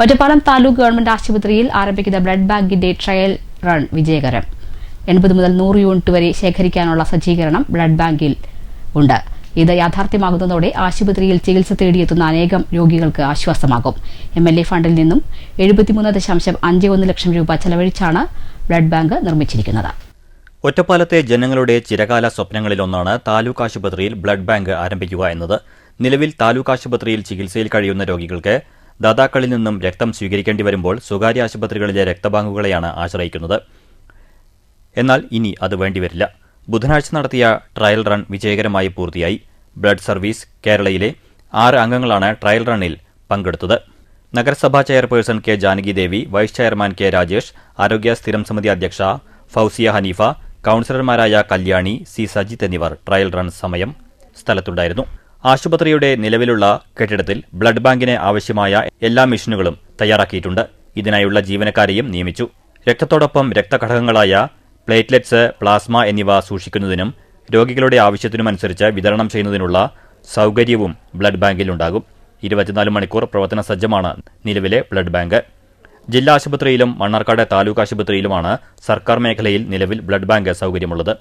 Ottapalam taluk government ആശുപത്രിയിൽ ആരംഭിക്കുന്ന blood ബാങ്കിന്റെ ട്രയൽ റൺ വിജയകരം. എൺപത് മുതൽ നൂറ് യൂണിറ്റ് വരെ ശേഖരിക്കാനുള്ള സജ്ജീകരണം ബ്ലഡ് ബാങ്കിൽ ഉണ്ട്. ഇത് യാഥാർത്ഥ്യമാകുന്നതോടെ ആശുപത്രിയിൽ ചികിത്സ തേടിയെത്തുന്ന അനേകം രോഗികൾക്ക് ആശ്വാസമാകും. എം എൽ എ ഫണ്ടിൽ നിന്നും എഴുപത്തിമൂന്ന് ദശാംശം അഞ്ച് ഒന്ന് ലക്ഷം രൂപ ചെലവഴിച്ചാണ് ബ്ലഡ് ബാങ്ക് നിർമ്മിച്ചിരിക്കുന്നത്. ഒറ്റപ്പാലത്തെ ജനങ്ങളുടെ ചിരകാല സ്വപ്നങ്ങളിലൊന്നാണ് താലൂക്ക് ആശുപത്രിയിൽ ബ്ലഡ് ബാങ്ക് ആരംഭിക്കുക എന്നത്. നിലവിൽ താലൂക്ക് ആശുപത്രിയിൽ ചികിത്സയിൽ കഴിയുന്ന രോഗികൾക്ക് ദാതാക്കളിൽ നിന്നും രക്തം സ്വീകരിക്കേണ്ടി വരുമ്പോൾ സ്വകാര്യ ആശുപത്രികളിലെ രക്തബാങ്കുകളെയാണ് ആശ്രയിക്കുന്നത്. എന്നാൽ ഇനി അത് വേണ്ടിവരില്ല. ബുധനാഴ്ച നടത്തിയ ട്രയൽ റൺ വിജയകരമായി പൂർത്തിയായി. ബ്ലഡ് സർവീസ് കേരളയിലെ ആറ് അംഗങ്ങളാണ് ട്രയൽ റണ്ണിൽ പങ്കെടുത്തത്. നഗരസഭാ chairperson K Janaki Devi vice chairman K Rajesh ആരോഗ്യ സ്ഥിരം സമിതി അധ്യക്ഷ ഫൌസിയ ഹനീഫ കൌൺസിലർമാരായ കല്യാണി സി സജിത്ത് എന്നിവർ ട്രയൽ റൺ സമയം സ്ഥലത്തുണ്ടായിരുന്നു. ആശുപത്രിയുടെ നിലവിലുള്ള കെട്ടിടത്തിൽ ബ്ലഡ് ബാങ്കിന് ആവശ്യമായ എല്ലാ മെഷീനുകളും തയ്യാറാക്കിയിട്ടുണ്ട്. ഇതിനായുള്ള ജീവനക്കാരെയും നിയമിച്ചു. രക്തത്തോടൊപ്പം രക്തഘടകങ്ങളായ പ്ലേറ്റ്ലെറ്റ്സ് പ്ലാസ്മ എന്നിവ സൂക്ഷിക്കുന്നതിനും രോഗികളുടെ ആവശ്യത്തിനുമനുസരിച്ച് വിതരണം ചെയ്യുന്നതിനുള്ള സൗകര്യവും ബ്ലഡ് ബാങ്കിലുണ്ടാകും. ഇരുപത്തിനാല് മണിക്കൂർ പ്രവർത്തന സജ്ജമാണ് നിലവിലെ ബ്ലഡ് ബാങ്ക്. ജില്ലാ ആശുപത്രിയിലും മണ്ണാർക്കാട് താലൂക്ക് ആശുപത്രിയിലുമാണ് സർക്കാർ മേഖലയിൽ നിലവിൽ ബ്ലഡ് ബാങ്ക് സൗകര്യമുള്ളത്.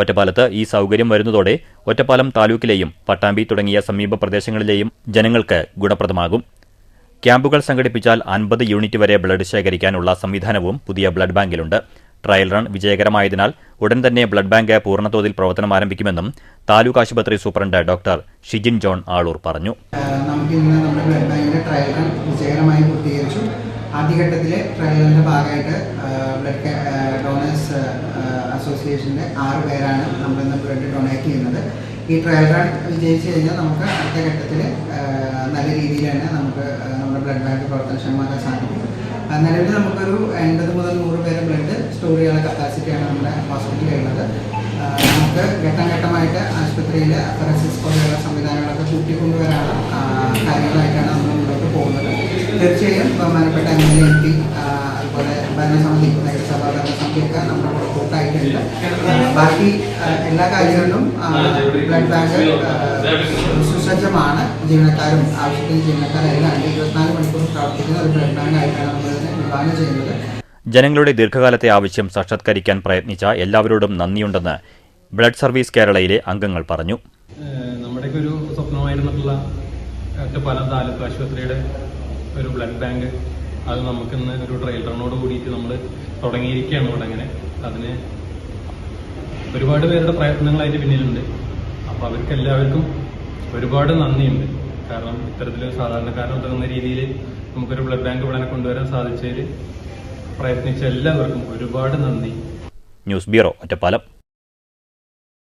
ഒറ്റപ്പാലത്ത് ഈ സൗകര്യം വരുന്നതോടെ ഒറ്റപ്പാലം താലൂക്കിലെയും പട്ടാമ്പി തുടങ്ങിയ സമീപ പ്രദേശങ്ങളിലെയും ജനങ്ങൾക്ക് ഗുണപ്രദമാകും. ക്യാമ്പുകൾ സംഘടിപ്പിച്ചാൽ അൻപത് യൂണിറ്റ് വരെ ബ്ലഡ് ശേഖരിക്കാനുള്ള സംവിധാനവും പുതിയ ബ്ലഡ് ബാങ്കിലുണ്ട്. ട്രയൽ റൺ വിജയകരമായതിനാൽ ഉടൻ തന്നെ ബ്ലഡ് ബാങ്ക് പൂർണതോതിൽ പ്രവർത്തനം ആരംഭിക്കുമെന്നും താലൂക്ക് ആശുപത്രി superintendent doctor Shijin John Aloor പറഞ്ഞു. ട്രയൽ വിജയകരമായി ആദ്യഘട്ടത്തിലെ റണ്ണിന്റെ ഭാഗമായിട്ട് ബ്ലഡ് ഡോണേഴ്സ് അസോസിയേഷന്റെ ആറ് പേരാണ് നമ്മൾ ഇന്ന് ബ്ലഡ് ഡൊണേറ്റ് ചെയ്യുന്നത്. ഈ ട്രയൽ റൺ വിജയിച്ചു കഴിഞ്ഞാൽ നമുക്ക് അടുത്ത ഘട്ടത്തിൽ നല്ല രീതിയിൽ തന്നെ നമുക്ക് നമ്മുടെ ബ്ലഡ് ബാങ്ക് പ്രവർത്തനക്ഷമമാക്കാൻ സാധിക്കും. നിലവിൽ നമുക്കൊരു എൺപത് മുതൽ നൂറ് പേരെ ബ്ലഡ് സ്റ്റോർ ചെയ്യാനുള്ള കപ്പാസിറ്റിയാണ് നമ്മുടെ ഹോസ്പിറ്റലിൽ ഉള്ളത്. നമുക്ക് ഘട്ടം ഘട്ടമായിട്ട് ആശുപത്രിയിൽ ഫെറസിസ് പോലെയുള്ള സംവിധാനങ്ങളൊക്കെ കൂട്ടിക്കൊണ്ടുവരാനുള്ള കാര്യങ്ങളായിട്ടാണ് നമ്മൾ മുന്നോട്ട് പോകുന്നത്. തീർച്ചയായും ബഹുമാനപ്പെട്ട M L A M P ഭരണസമിതി നഗരസഭാ ഭരണസമിതിയൊക്കെ നമ്മുടെ കൂട്ടായിട്ടുണ്ട്. ആ, ബാക്കി എല്ലാ കാര്യങ്ങളിലും ബ്ലഡ് ബാങ്ക് സുസജ്ജമാണ്. ജീവനക്കാരും ആവശ്യത്തിന് ജീവനക്കാരെല്ലാം ഇരുപത്തിനാല് മണിക്കൂർ പ്രവർത്തിക്കുന്ന ഒരു ബ്ലഡ് ബാങ്ക് ആയിട്ടാണ് നമ്മളിതിനെ വിഭാവനം ചെയ്യുന്നത്. ജനങ്ങളുടെ ദീർഘകാലത്തെ ആവശ്യം സാക്ഷാത്കരിക്കാൻ പ്രയത്നിച്ച എല്ലാവരോടും നന്ദിയുണ്ടെന്ന് ബ്ലഡ് സർവീസ് കേരളയിലെ അംഗങ്ങൾ പറഞ്ഞു. നമ്മുടെയൊക്കെ ഒരു സ്വപ്നമായിരുന്നിട്ടുള്ള പല താലൂക്ക് ആശുപത്രിയുടെ ഒരു ബ്ലഡ് ബാങ്ക് അത് നമുക്കിന്ന് ഒരു ട്രയൽ റണ്ണോട് കൂടിയിട്ട് നമ്മൾ തുടങ്ങിയിരിക്കുകയാണ് ഇവിടെ അങ്ങനെ അതിന് ഒരുപാട് പേരുടെ പ്രയത്നങ്ങൾ അതിന്റെ പിന്നിലുണ്ട്. അപ്പോൾ അവർക്ക് എല്ലാവർക്കും ഒരുപാട് നന്ദിയുണ്ട്. കാരണം ഇത്തരത്തിൽ സാധാരണക്കാരൻ ഉതകുന്ന രീതിയിൽ നമുക്കൊരു ബ്ലഡ് ബാങ്ക് ഇവിടെ കൊണ്ടുവരാൻ സാധിച്ചതിൽ പ്രയത്നിച്ച എല്ലാവർക്കും ഒരുപാട് നന്ദി. News bureau Ottapalam.